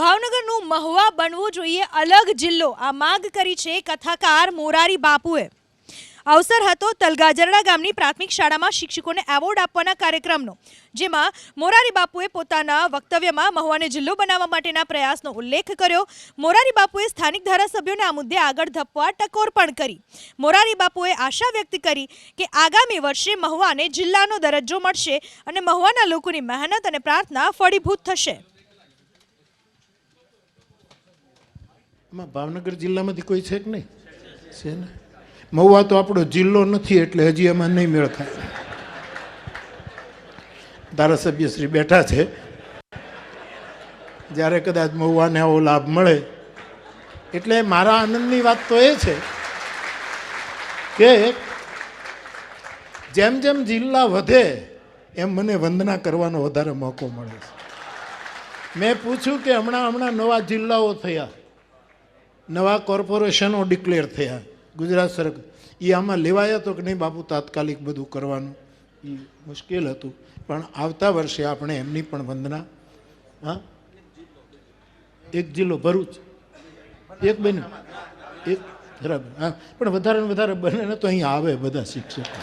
ભાવનગરનું મહુવા બનવું જોઈએ અલગ જિલ્લો. આ માંગ કરી છે કથાકાર મોરારી બાપુએ. અવસર હતો તલગાજરડા ગામની પ્રાથમિક શાળામાં શિક્ષકોને એવોર્ડ આપવાના કાર્યક્રમનો, જેમાં મોરારી બાપુએ પોતાના વક્તવ્યમાં મહુવાને જિલ્લો બનાવવા માટેના પ્રયાસનો ઉલ્લેખ કર્યો. મોરારી બાપુએ સ્થાનિક ધારાસભ્યોને આ મુદ્દે આગળ ધપવા ટકોર પણ કરી. મોરારી બાપુએ આશા વ્યક્ત કરી કે આગામી વર્ષે મહુવાને જિલ્લાનો દરજ્જો મળશે અને મહુવાના લોકોની મહેનત અને પ્રાર્થના ફળીભૂત થશે. આમાં ભાવનગર જિલ્લામાંથી કોઈ છે કે નહીં? છે ને? મહુવા તો આપણો જિલ્લો નથી એટલે હજી એમાં નહીં મેળ ખાય ધારાસભ્ય શ્રી બેઠા છે. જ્યારે કદાચ મહુવાને આવો લાભ મળે. એટલે મારા આનંદની વાત તો એ છે કે જેમ જેમ જિલ્લા વધે, એમ મને વંદના કરવાનો વધારે મોકો મળે છે. મેં પૂછ્યું કે હમણાં હમણાં નવા જિલ્લાઓ થયા. નવા કોર્પોરેશનો ડિક્લેર થયા. ગુજરાત સરકાર એ આમાં લેવાયા તો કે નહીં બાપુ, તાત્કાલિક બધું કરવાનું. એ મુશ્કેલ હતું. પણ આવતા વર્ષે આપણે એમની પણ વંદના, હા? એક જિલ્લો, ભરૂચ. એક બન્યું એક બરાબર હા. પણ વધારે ને વધારે બને ને તો અહીં આવે બધા શિક્ષકો.